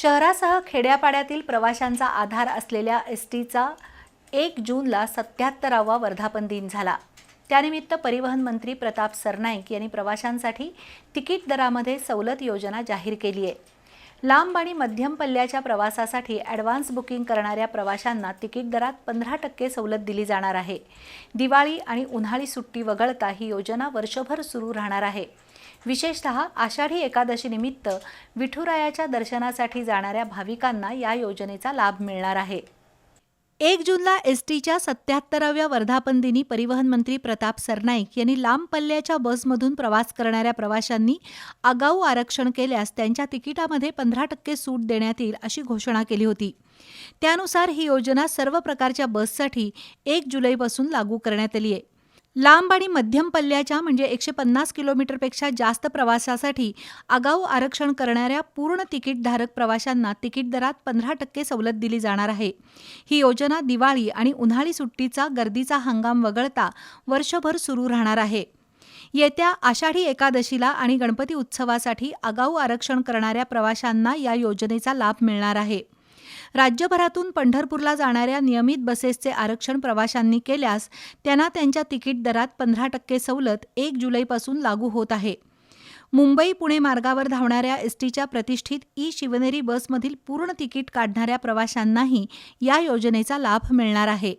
शहरासह खेड्यापाड्यातील प्रवाशांचा आधार असलेल्या एस टीचा एक जूनला सत्याहत्तरावा वर्धापन दिन झाला. त्यानिमित्त परिवहन मंत्री प्रताप सरनाईक यांनी प्रवाशांसाठी तिकीट दरामध्ये सवलत योजना जाहीर केली आहे. लांब आणि मध्यम पल्ल्याच्या प्रवासासाठी ॲडव्हान्स बुकिंग करणाऱ्या प्रवाशांना तिकीट दरात पंधरा टक्के सवलत दिली जाणार आहे. दिवाळी आणि उन्हाळी सुट्टी वगळता ही योजना वर्षभर सुरू राहणार आहे. विशेषतः आषाढी एकादशीनिमित्त विठुरायाच्या दर्शनासाठी जाणाऱ्या भाविकांना या योजनेचा लाभ मिळणार आहे. एक जूनला एस टीच्या सत्याहत्तराव्या वर्धापन दिनी परिवहन मंत्री प्रताप सरनाईक यांनी लांब पल्ल्याच्या बसमधून प्रवास करणाऱ्या प्रवाशांनी आगाऊ आरक्षण केल्यास त्यांच्या तिकिटामध्ये पंधरा टक्के सूट देण्यात येईल अशी घोषणा केली होती. त्यानुसार ही योजना सर्व प्रकारच्या बससाठी एक जुलैपासून लागू करण्यात आली आहे. लांब आणि मध्यम पल्ल्याच्या म्हणजे एकशे पन्नास किलोमीटरपेक्षा जास्त प्रवासासाठी आगाऊ आरक्षण करणाऱ्या पूर्ण तिकीटधारक प्रवाशांना तिकीट दरात पंधरा टक्के सवलत दिली जाणार आहे. ही योजना दिवाळी आणि उन्हाळी सुट्टीचा गर्दीचा हंगाम वगळता वर्षभर सुरू राहणार आहे. येत्या आषाढी एकादशीला आणि गणपती उत्सवासाठी आगाऊ आरक्षण करणाऱ्या प्रवाशांना या योजनेचा लाभ मिळणार आहे. राज्यभरातून पंढरपूरला जाणाऱ्या नियमित बसेसचे आरक्षण प्रवाशांनी केल्यास त्यांना त्यांच्या तिकीट दरात पंधरा टक्के सवलत एक जुलैपासून लागू होत आहे. मुंबई पुणे मार्गावर धावणाऱ्या एस टीच्या प्रतिष्ठित ई शिवनेरी बसमधील पूर्ण तिकीट काढणाऱ्या प्रवाशांनाही या योजनेचा लाभ मिळणार आहे.